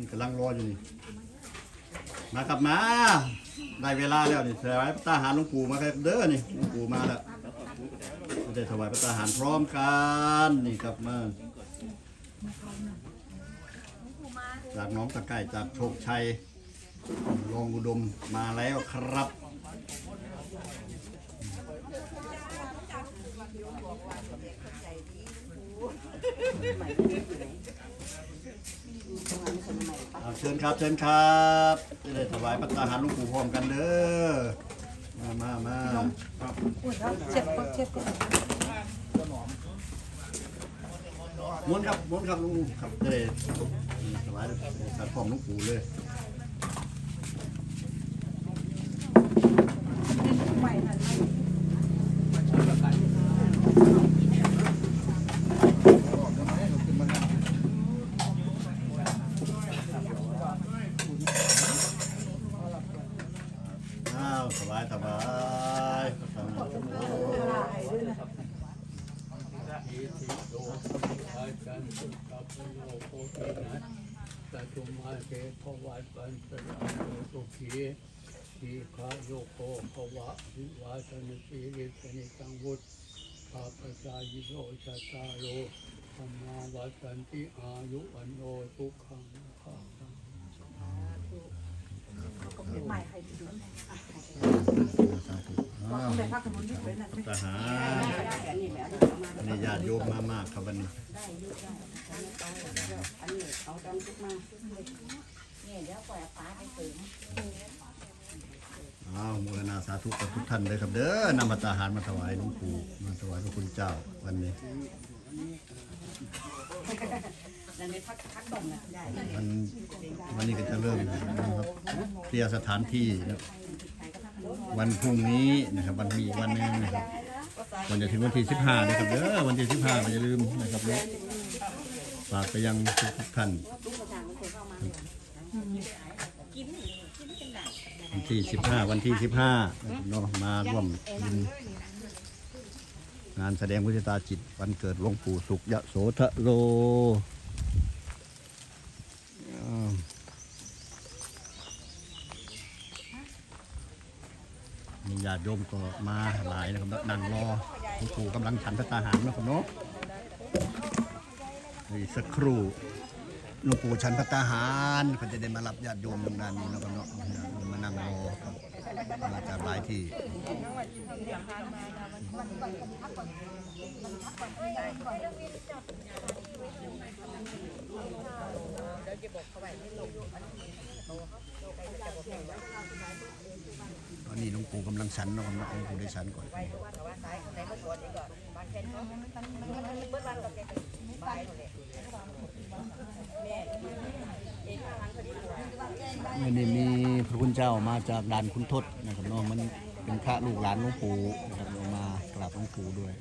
นี่กำลังรออยู่นี่มาครับมา ได้เวลาแล้วนี่ถวายพระตาหารหลวงปู่มาครับเด้อนี่หลวงปู่มาแล้วได้ถวายพระตาหารพร้อมกันนี่ครับมาจากน้องตะไก่จากโชคชัยรองอุดมมาแล้วครับ อ่าเชิญครับเชิญครับจะได้ถวายพระตาหารหลวงปู่พร้อมกันเด้อมามามาเช็ดก็เช็ดก็ม้วนครับม้วนครับลุงครับจะได้ถวายสัตว์พร้อมหลวงปู่เลย ใหม่ทันไหม อ้าวถวายถวายพระตาหารหลวงปู่ ลายด้วยนะ อิติโตอาจารย์สุตัพ โยโคนะสัตุมาเตภวัตวันตระโยตุขีทีฆาโยโคภวะวิวาสนสีริสนิสังวุฒภาปจายโยชะตาโลธรรมาวัสันติอายุอันโนทุกขังภาคัง ใหม่ใครดูสาธุอ้าวแต่ถ้าขนมนี่เป็นนั่นพระหารอันนี้ญาติโยมมามากครับวันนี้อ้าวโมรณาสาธุกับทุกท่านเลยครับเด้อนำพระตาหารมาถวายหลวงปู่มาถวายพระคุณเจ้าวันนี้ ในพักพักดงนวันวันนี้ก็จะเริ่มนะครับเคลียร์สถานที่นะครับวันพรุ่งนี้นะครับวันมีอีกวันหนึงนะครับวันจะถึงวันที่15นะครับเด้อวันที่15ก็อย่าลืมนะครับเนาะฝากไปยังทุกๆท่านวันที่15วันที่15นะครับเนาะมาร่วมบุญงานแสดงพุทธตาจิต วันเกิดหลวงปู่สุขยะโสทะโล ญาติโยมก็มาหลายนะครับนั่งรอหลวงปู่กำลังฉันพระตาหารนะครับเนาะอีกสักครู่หลวงปู่ฉันพระตาหารก็จะได้มารับญาติโยมตรงนั้นนี่นะครับเนาะมานั่งรอมาจากหลายที่ตอ นนี้หลวงปู่กำลังสันนะครับหลวงปู่ได้สันก่อนวันนี้มีพระคุณเจ้ามาจากด่านคุณทศนะครับน้องมันเป็นพระลูกหลานหลวงปู่นะครับมากราบหลวงปู่ด้วย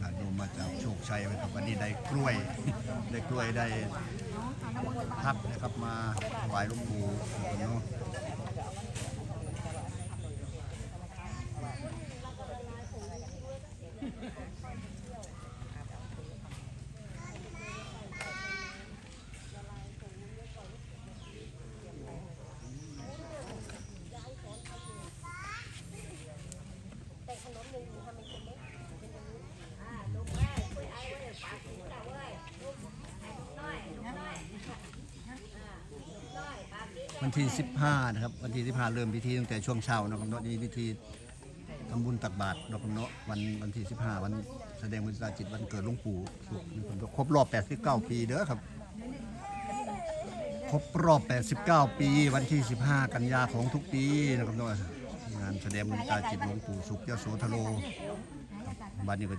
ญาติโย มาจากโชคชัยนะครับวันนี้ได้กล้วย ได้กล้วยได้พับนะครับมาถวายหลวงปู่เนาะ วันที่ 15 นะครับ วันที่ 15 เริ่มพิธีตั้งแต่ช่วงเช้านะครับเนาะนี่พิธีทำบุญตักบาตรนะครับเนาะวันวันที่ 15 วันแสดงวิชาจิตวันเกิดหลวงปู่สุขครบครบรอบ 89 ปีเด้อครับ ครบรอบ 89 ปี วันที่ 15 กันยาของทุกปีนะครับเนาะงานแสดงวิชาจิตหลวงปู่สุขยโสธโลบัดนี้ก็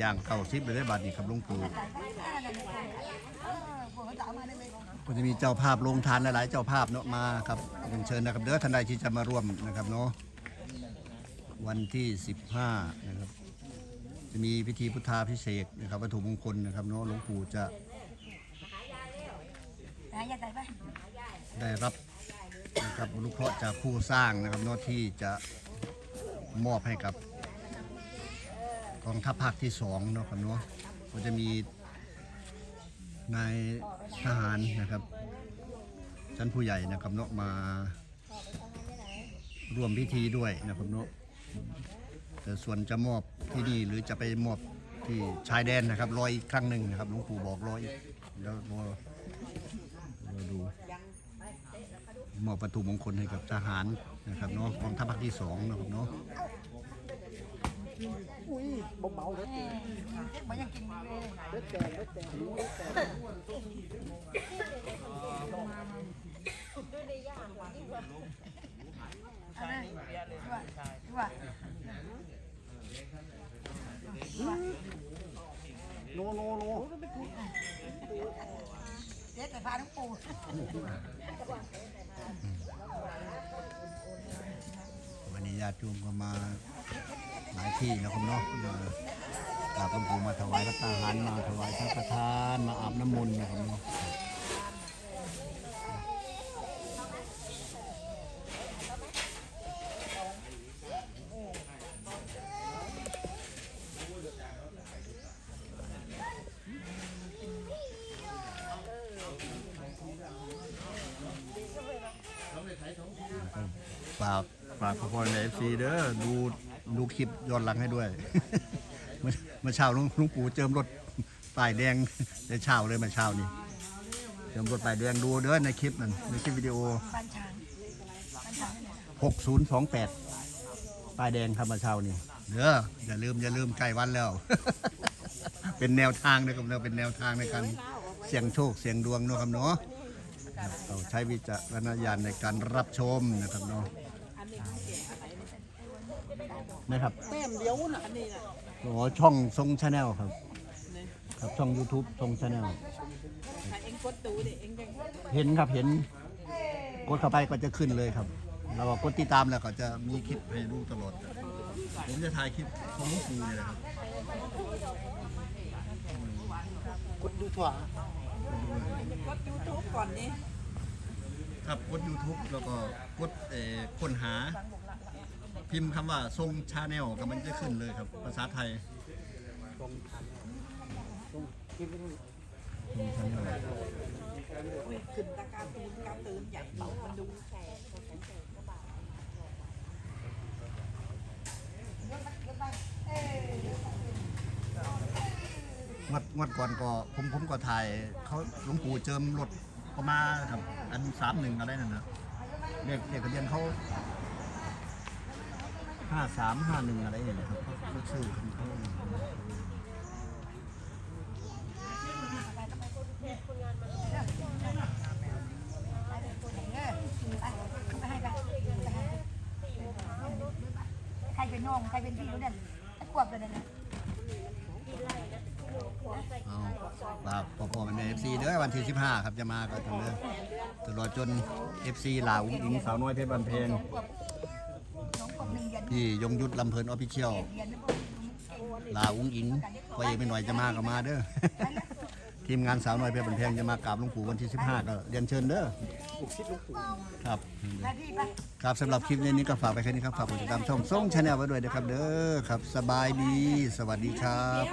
ย่างเข้าซิบเลยได้บัดนี้ครับหลวงปู่ ก็จะมีเจ้าภาพโรงทานหลายๆ เจ้าภาพเนาะมาครับเรียนเชิญนะครับเด้อท่านใดที่จะมาร่วมนะครับเนาะวันที่ 15นะครับจะมีพิธีพุทธาพิเศษกนะครับวัตถุมงคลนะครับเนาะหลวงปู่จะไปได้รับนะครับอนุเคราะห์จากผู้สร้างนะครับเนาะที่จะมอบให้กับกองทัพภาคที่สองเนาะครับเนาะก็จะมีนาย ทหารนะครับ ชั้นผู้ใหญ่นะครับเนาะมาร่วมพิธีด้วยนะครับเนาะแต่ส่วนจะมอบที่นี่หรือจะไปมอบที่ชายแดนนะครับรออีกครั้งหนึ่งนะครับหลวงปู่บอกรออีกแล้วรอรอดูมอบประตูมงคลให้กับทหารนะครับเนาะกองทัพภาคที่สองนะครับเนาะ เด็กแต่พาทั้งปู่ วันนี้ญาติโยมก็มา หลายที่นะครับเนาะมากราบหลวงปู่มาถวายพระทหารมาถวายพระประธานมาอาบน้ำมนต์นะครับเนาะฝากฝากขอพรในเอฟซีเด้อดู ดูคลิปย้อนหลังให้ด้วยเมื่อเมื่อเช้าหลุงหลุงปู่เจิมรถป้ายแดงในเช้าเลยเมื่อเช้านี่เจิมรถป้ายแดงดูเด้อในคลิปนั่นในคลิปวิดีโอบ้านช้างบ้านช้างเนี่ย6028ป้ายแดงครับเมื่อเช้านี่เด้ออย่าลืมอย่าลืมใกล้วันแล้ว เป็นแนวทางนะครับเราเป็นแนวทางในการเสี่ยงโชคเสี่ยงดวงเนาะครับเนาะครับเราใช้วิจารณญาณในการรับชมนะครับเนาะ นะครับแต้มเดียวน่ะอันนี้น่ะอ๋อช่องทรงชาแนลครับ ครับช่อง YouTube ทรงชาแนลถ้าเองกดดูเด็เองยังเห็นครับเห็นกดเข้าไปก็จะขึ้นเลยครับ เราก็กดติดตามแล้วก็จะมีคลิปให้ดูตลอด ผมจะถ่ายคลิปของหลวงปู่เนี่ยแหละครับกดดูถั่วกดยูทูบก่อนนี่ครับกด YouTube แล้วก็กดเอ่อค้นหา พิมพ์คำว่าทรงชาแนลก็มันจะขึ้นเลยครับ ภาษาไทยทรงชาแนลขึ้นตะการตูนการตื่นใหญ่เบามันดูงวดงวดก่อนก็ผมผมก็ถ่ายเขาหลวงปู่เจิมรถก็มาครับ อันสามหนึ่งอะไรนั่นนะเลขเลขทะเบียนเขา ห้าสามห้าหนึ่งอะไรเนี่ยครับเขาชื่อของเขาใครเป็นน้องใครเป็นพี่รู้เนี่ยตะกวบเลยนะเอาฝาพ่อพ่อแม่แม่เอฟซีเด้อวันที่15ครับจะมาก็ถึงเลยตลอดจนเอฟซีลาวอุ้งอิงสาวน้อยเพชรบันเพลง น้องกบหนึ่งเดือน พี่ยงยุทธลำเพลินออฟฟิเชียลลาอุ้งอิงพอเองไม่หน่อยจะมาก็มาเด้อ ทีมงานสาวน้อยเพชรบันเพลงจะมากราบหลวงปู่วันที่ 15 ก็เรียนเชิญเด้อครับครับสำหรับคลิปนี้ก็ฝากไปแค่นี้ครับ ฝากกดติดตามช่องส่งชาแนลไว้ด้วยนะครับเด้อครับ สบายดี สวัสดีครับ